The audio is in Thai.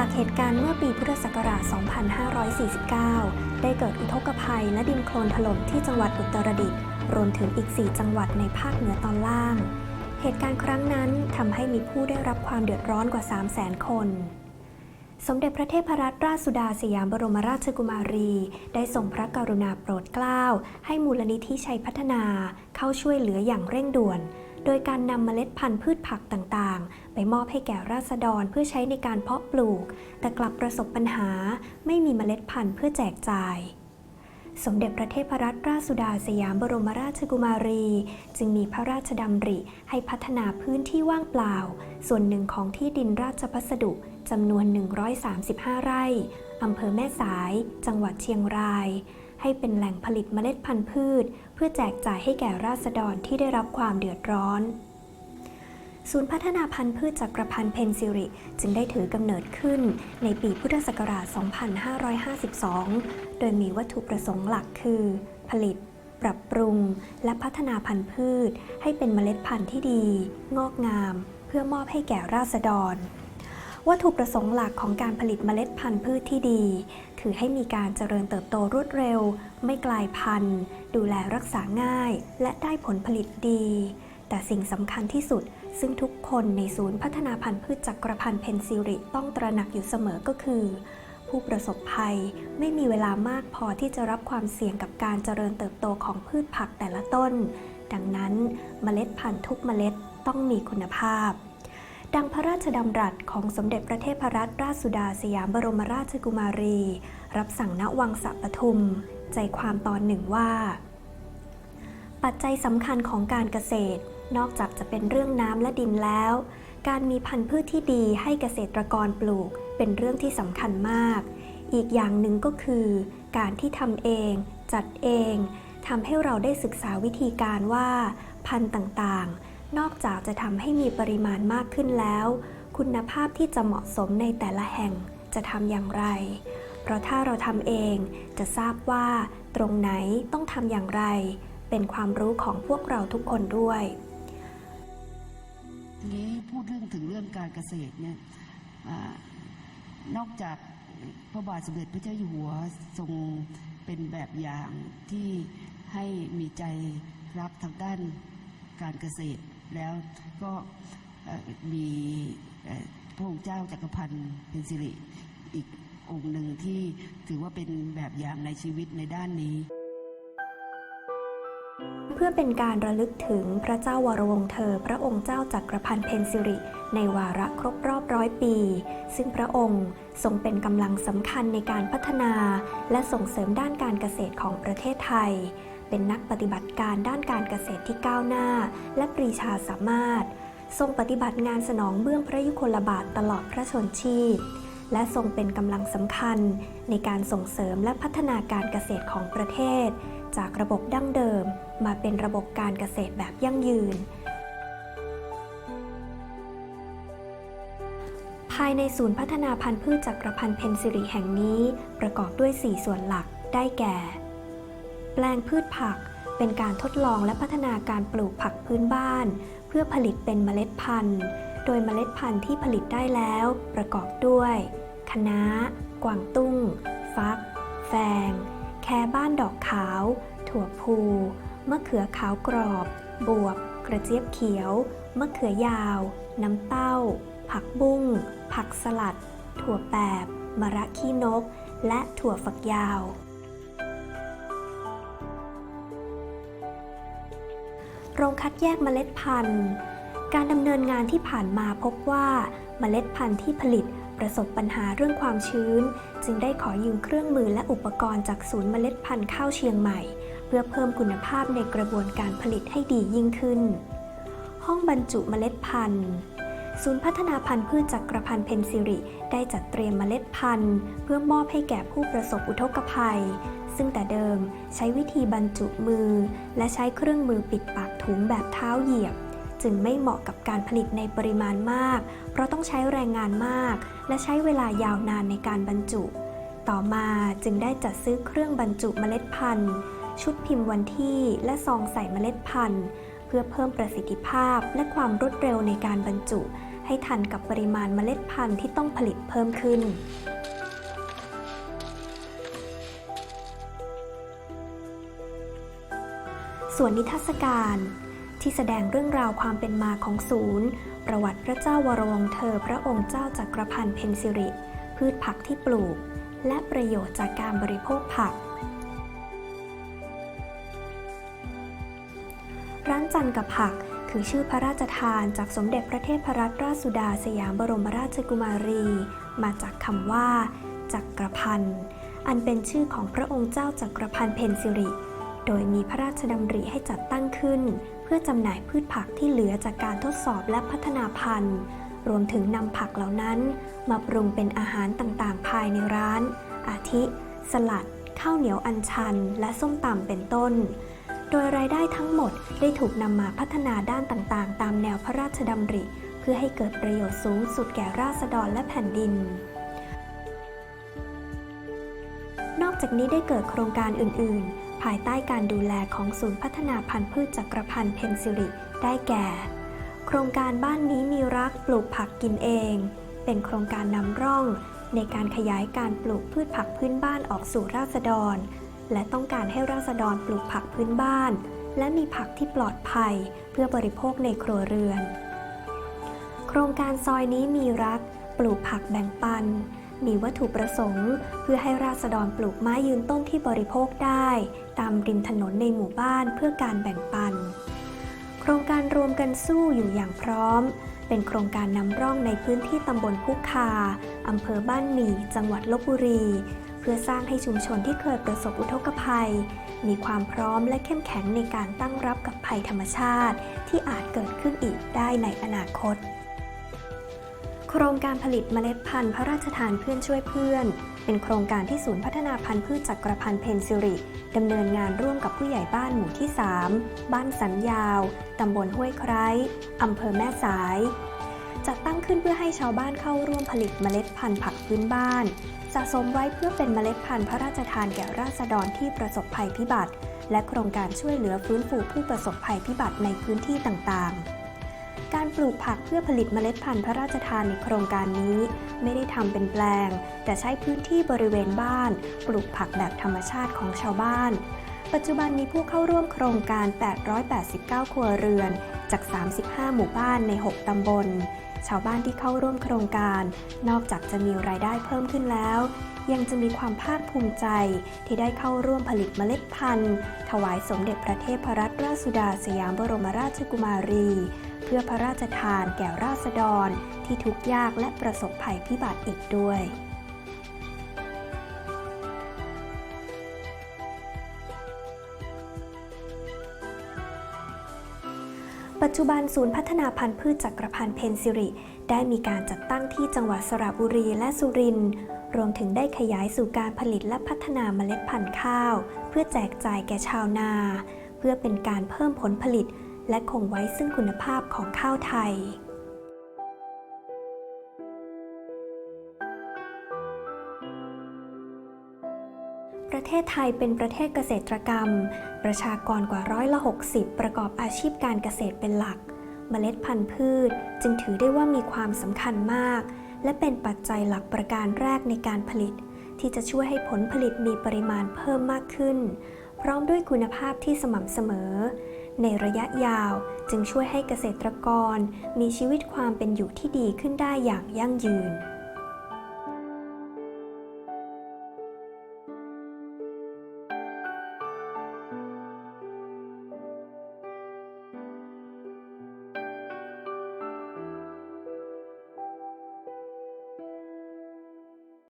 จากเหตุการณ์เมื่อปีพุทธศักราช 2549 ได้เกิดอุทกภัยและดินโคลนถล่มที่จังหวัดอุตรดิตถ์รวมถึงอีก 4 จังหวัดในภาคเหนือตอนล่าง เหตุการณ์ครั้งนั้นทำให้มีผู้ได้รับความเดือดร้อนกว่า 300,000 คน สมเด็จพระเทพรัตนราชสุดาสยามบรมราชกุมารี ได้ทรงพระกรุณาโปรดเกล้า ให้มูลนิธิชัยพัฒนาเข้าช่วยเหลืออย่างเร่งด่วน โดยการนำเมล็ดพันธุ์พืชผักต่างๆ ไปมอบให้แก่ราษฎรเพื่อใช้ในการเพาะปลูก แต่กลับประสบปัญหา ไม่มีเมล็ดพันธุ์เพื่อแจกจ่าย สมเด็จพระเทพรัตนราชสุดาสยามบรมราชกุมารี จึงมีพระราชดำริให้พัฒนาพื้นที่ว่างเปล่า ส่วนหนึ่งของที่ดินราชพัสดุจำนวน 135 ไร่อำเภอแม่สาย จังหวัดเชียงราย ให้เป็นแหล่งผลิตเมล็ดพันธุ์พืช เพื่อแจกจ่ายให้แก่ราษฎรที่ได้รับความเดือดร้อนศูนย์พัฒนาพันธุ์พืชจักรพันธ์เพนซิริ จึงได้ถือกำเนิดขึ้นในปีพุทธศักราช 2552 โดยมีวัตถุประสงค์หลักคือ ผลิต ปรับปรุง และพัฒนาพันธุ์พืช ให้เป็นเมล็ดพันธุ์ที่ดี งอกงาม เพื่อมอบให้แก่ราษฎร วัตถุประสงค์หลักของการผลิตเมล็ดพันธุ์พืชที่ดี คือให้มีการเจริญเติบโตรวดเร็ว ไม่กลายพันธุ์ ดูแลรักษาง่าย และได้ผลผลิตดี แต่สิ่งสำคัญที่สุด ซึ่งทุกคนในศูนย์พัฒนาพันธุ์พืชจักรพันธ์เพนซิริต้องตระหนักอยู่เสมอก็คือ ผู้ประสบภัยไม่มีเวลามากพอที่จะรับความเสี่ยงกับการเจริญเติบโตของพืชผักแต่ละต้น ดังนั้นเมล็ดพันธุ์ทุกเมล็ดต้องมีคุณภาพ ดังพระราชดำรัสของสมเด็จพระเทพรัตนราชสุดาสยามบรมราชกุมารี รับสั่งณวังสะปทุม ใจความตอนหนึ่งว่า ปัจจัยสำคัญของการเกษตร นอกจากจะเป็นเรื่องน้ำและดินแล้ว การมีพันธุ์พืชที่ดีให้เกษตรกรปลูกเป็นเรื่องที่สำคัญมาก อีกอย่างหนึ่งก็คือ การที่ทำเอง จัดเองทำให้เราได้ศึกษาวิธีการว่า พันธุ์ต่างๆ นอกจากจะทำให้มีปริมาณมากขึ้นแล้ว คุณภาพที่จะเหมาะสมในแต่ละแห่งจะทำอย่างไร เพราะถ้าเราทำเองจะทราบว่าตรงไหนต้องทำอย่างไร เป็นความรู้ของพวกเราทุกคนด้วยทีนี้พูดเรื่องถึงเรื่องการเกษตรเนี่ยอนอกจากพระบาทสมเด็จพระเจ้าอยู่หัวทรงเป็นแบบอย่างที่ให้มีใจรักทางด้านการเกษตร แล้วก็มีพระองค์เจ้าจักรพันธ์เป็นสิริอีกองค์หนึ่งที่ถือว่าเป็นแบบอย่างในชีวิตในด้านนี้ เพื่อเป็นการระลึกถึงพระเจ้าวรวงเธอ พระองค์เจ้าจักรพันธ์เพนซิริ ในวาระครบรอบร้อยปี ซึ่งพระองค์ทรงเป็นกำลังสำคัญในการพัฒนา และส่งเสริมด้านการเกษตรของประเทศไทย เป็นนักปฏิบัติการด้านการเกษตรที่ก้าวหน้า และปรีชาสามารถ ทรงปฏิบัติงานสนองเบื้องพระยุคลบาทตลอดพระชนชีพ และทรงเป็นกำลังสำคัญ ในการส่งเสริมและพัฒนาการเกษตรของประเทศ จากระบบดั้งเดิม มาเป็นระบบการเกษตรแบบยั่งยืนภายในศูนย์พัฒนาพันธุ์พืชจักรพันธ์เพนซิริแห่งนี้ ประกอบด้วย 4 ส่วนหลักได้แก่ แปลงพืชผัก เป็นการทดลองและพัฒนาการปลูกผักพื้นบ้าน เพื่อผลิตเป็นเมล็ดพันธุ์ โดยเมล็ดพันธุ์ที่ผลิตได้แล้วประกอบด้วยคะน้ากวางตุ้ง ฟัก แฟง แคบ้านดอกขาว ถั่วพูมะเขือขาวกรอบ บวบ กระเจี๊ยบเขียว มะเขือยาว น้ำเต้า ผักบุ้ง ผักสลัด ถั่วแปบมะระขี้นก และถั่วฝักยาว โรงคัดแยกเมล็ดพันธุ์ การดำเนินงานที่ผ่านมาพบว่าเมล็ดพันธุ์ที่ผลิตประสบปัญหาเรื่องความชื้น จึงได้ขอยืมเครื่องมือและอุปกรณ์จากศูนย์เมล็ดพันธุ์ข้าวเชียงใหม่ เพื่อเพิ่มคุณภาพในกระบวนการผลิตให้ดียิ่งขึ้น ห้องบรรจุเมล็ดพันธุ์ ศูนย์พัฒนาพันธุ์พืชจักรพันธ์เพนซิริ ได้จัดเตรียมเมล็ดพันธุ์ เพื่อมอบให้แก่ผู้ประสบอุทกภัย ซึ่งแต่เดิมใช้วิธีบรรจุมือ และใช้เครื่องมือปิดปากถุงแบบเท้าเหยียบ จึงไม่เหมาะกับการผลิตในปริมาณมาก เพราะต้องใช้แรงงานมาก และใช้เวลายาวนานในการบรรจุ ต่อมาจึงได้จัดซื้อเครื่องบรรจุเมล็ดพันธุ์ ชุดพิมพ์วันที่และซองใส่เมล็ดพันธุ์ เพื่อเพิ่มประสิทธิภาพและความรวดเร็วในการบรรจุ ให้ทันกับปริมาณเมล็ดพันธุ์ที่ต้องผลิตเพิ่มขึ้นส่วนนิทรรศการ ที่แสดงเรื่องราวความเป็นมาของศูนย์ ประวัติพระเจ้าวรวงเธอพระองค์เจ้าจักรพันธ์เพนซิริ พืชผักที่ปลูก และประโยชน์จากการบริโภคผัก ร้านจันกับผัก คือชื่อพระราชทานจากสมเด็จพระเทพรัตนราชสุดาสยามบรมราชกุมารี มาจากคำว่า จักรพันธ์อันเป็นชื่อของพระองค์เจ้าจักรพันธ์เพนซิริ โดยมีพระราชดำริให้จัดตั้งขึ้น เพื่อจำหน่ายพืชผักที่เหลือจากการทดสอบและพัฒนาพันธุ์ รวมถึงนำผักเหล่านั้น มาปรุงเป็นอาหารต่างๆ ภายในร้าน อาทิ สลัด ข้าวเหนียวอัญชัน และส้มตำเป็นต้น โดยรายได้ทั้งหมดได้ถูกนำมาพัฒนาด้านต่างๆ ตามแนวพระราชดำริ เพื่อให้เกิดประโยชน์สูงสุดแก่ราษฎรและแผ่นดิน นอกจากนี้ได้เกิดโครงการอื่น ๆ ภายใต้การดูแลของศูนย์พัฒนาพันธุ์พืชจักรพันธ์เพนซิริ ได้แก่ โครงการบ้านนี้มีรักปลูกผักกินเอง เป็นโครงการนำร่องในการขยายการปลูกพืชผักพื้นบ้านออกสู่ราษฎร และต้องการให้ราษฎรปลูกผักพื้นบ้าน และมีผักที่ปลอดภัยเพื่อบริโภคในครัวเรือน โครงการซอยนี้มีรัก ปลูกผักแบ่งปัน มีวัตถุประสงค์ เพื่อให้ราษฎรปลูกไม้ยืนต้นที่บริโภคได้ ตามริมถนนในหมู่บ้านเพื่อการแบ่งปัน โครงการรวมกันสู้อยู่อย่างพร้อม เป็นโครงการนำร่องในพื้นที่ตำบลพุคาอำเภอบ้านหมี่จังหวัดลบบุรี พื่อสร้างให้ชุมชนที่เคยประสบอุทกภัย มีความพร้อมและเข้มแข็งในการตั้งรับกับภัยธรรมชาติ ที่อาจเกิดขึ้นอีกได้ในอนาคต โครงการผลิตเมล็ดพันธุ์พระราชทานเพื่อนช่วยเพื่อน เป็นโครงการที่ศูนย์พัฒนาพันธุ์พืชจักรพันธ์เพนซิริดำเนินงานร่วมกับผู้ใหญ่บ้านหมู่ที่ 3 บ้านสันยาว ตำบลห้วยไคร้อำเภอแม่สาย นเพื่อให้ชาวบ้านเข้าร่วมผลิตเมล็ดพันธุ์ผักพื้นบ้าน สะสมไว้เพื่อเป็นเมล็ดพันธุ์พระราชทานแก่ราษฎรที่ประสบภัยพิบัติ และโครงการช่วยเหลือฟื้นฟูผู้ประสบภัยพิบัติในพื้นที่ต่างๆ การปลูกผักเพื่อผลิตเมล็ดพันธุ์พระราชทานในโครงการนี้ ไม่ได้ทำเป็นแปลง แต่ใช้พื้นที่บริเวณบ้าน ปลูกผักแบบธรรมชาติของชาวบ้านปัจจุบันมีผู้เข้าร่วมโครงการ 889 ครัวเรือน จาก 35 หมู่บ้านใน 6 ตำบล ชาวบ้านที่เข้าร่วมโครงการ นอกจากจะมีรายได้เพิ่มขึ้นแล้ว ยังจะมีความภาคภูมิใจที่ได้เข้าร่วมผลิตเมล็ดพันธุ์ ถวายสมเด็จพระเทพรัตนราชสุดาสยามบรมราชกุมารี เพื่อพระราชทานแก่ราษฎร ที่ทุกข์ยากและประสบภัยพิบัติอีกด้วย ปัจจุบันศูนย์พัฒนาพันธุ์พืชจักรพันธ์เพนซิริ ได้มีการจัดตั้งที่จังหวัดสระบุรีและสุรินทร์รวมถึงได้ขยายสู่การผลิตและพัฒนาเมล็ดพันธุ์ข้าว เพื่อแจกจ่ายแก่ชาวนา เพื่อเป็นการเพิ่มผลผลิต และคงไว้ซึ่งคุณภาพของข้าวไทย เทศไทยเป็นประเทศเกษตรกรรม ประชากรกว่าร้อยละ 60 ประกอบอาชีพการเกษตรเป็นหลัก เมล็ดพันธุ์พืช จึงถือได้ว่ามีความสำคัญมาก และเป็นปัจจัยหลักประการแรกในการผลิต ที่จะช่วยให้ผลผลิตมีปริมาณเพิ่มมากขึ้น พร้อมด้วยคุณภาพที่สม่ำเสมอ ในระยะยาวจึงช่วยให้เกษตรกร มีชีวิตความเป็นอยู่ที่ดีขึ้นได้อย่างยั่งยืน